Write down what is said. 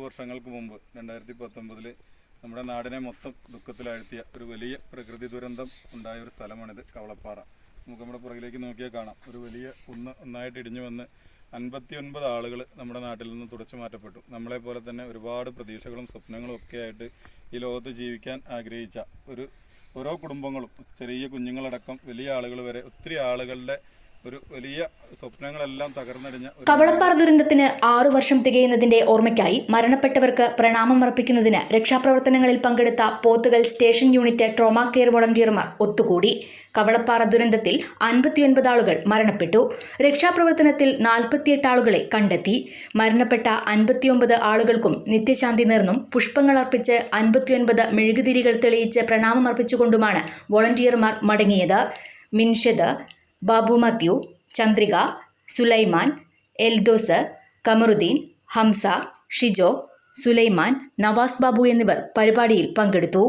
വർഷങ്ങൾക്ക് മുമ്പ് രണ്ടായിരത്തി പത്തൊമ്പതിൽ നമ്മുടെ നാടിനെ മൊത്തം ദുഃഖത്തിലാഴ്ത്തിയ ഒരു വലിയ പ്രകൃതി ദുരന്തം ഉണ്ടായ ഒരു സ്ഥലമാണിത് കവളപ്പാറ. നമുക്ക് നമ്മുടെ പുറകിലേക്ക് നോക്കിയാൽ കാണാം. ഒരു വലിയ കുന്ന് ഒന്നായിട്ട് ഇടിഞ്ഞു വന്ന് അൻപത്തി ഒൻപത് ആളുകൾ നമ്മുടെ നാട്ടിൽ നിന്ന് തുടച്ചു മാറ്റപ്പെട്ടു. നമ്മളെ പോലെ തന്നെ ഒരുപാട് പ്രതീക്ഷകളും സ്വപ്നങ്ങളും ഒക്കെ ആയിട്ട് ഈ ലോകത്ത് ജീവിക്കാൻ ആഗ്രഹിച്ച ഒരു ഓരോ കുടുംബങ്ങളും ചെറിയ കുഞ്ഞുങ്ങളടക്കം വലിയ ആളുകൾ വരെ ഒത്തിരി ആളുകളുടെ ഒരു വലിയ സ്വപ്നങ്ങളെല്ലാം തകർന്നടിഞ്ഞ ഒരു കവളപ്പാറ ദുരന്തത്തിന് ആറു വർഷം തികയുന്നതിന്റെ ഓർമ്മയ്ക്കായി മരണപ്പെട്ടവർക്ക് പ്രണാമം അർപ്പിക്കുന്നതിന് രക്ഷാപ്രവർത്തനങ്ങളിൽ പങ്കെടുത്ത Pothukal station unit trauma care വോളണ്ടിയർമാർ ഒത്തുകൂടി. കവളപ്പാറ ദുരന്തത്തിൽ അൻപത്തിയൊൻപത് ആളുകൾ മരണപ്പെട്ടു. രക്ഷാപ്രവർത്തനത്തിൽ നാൽപ്പത്തിയെട്ട് ആളുകളെ കണ്ടെത്തി. മരണപ്പെട്ട അൻപത്തിയൊമ്പത് ആളുകൾക്കും നിത്യശാന്തി നേർന്നും പുഷ്പങ്ങൾ അർപ്പിച്ച് അൻപത്തിയൊൻപത് മെഴുകുതിരികൾ തെളിയിച്ച് പ്രണാമം അർപ്പിച്ചുകൊണ്ടുമാണ് വോളണ്ടിയർമാർ മടങ്ങിയത്. മിൻഷദ് ബാബു മാത്യു ചന്ദ്രിക സുലൈമാൻ എൽദോസ് കമറുദ്ദീൻ ഹംസ ഷിജോ സുലൈമാൻ നവാസ് ബാബു എന്നിവർ പരിപാടിയിൽ പങ്കെടുത്തു.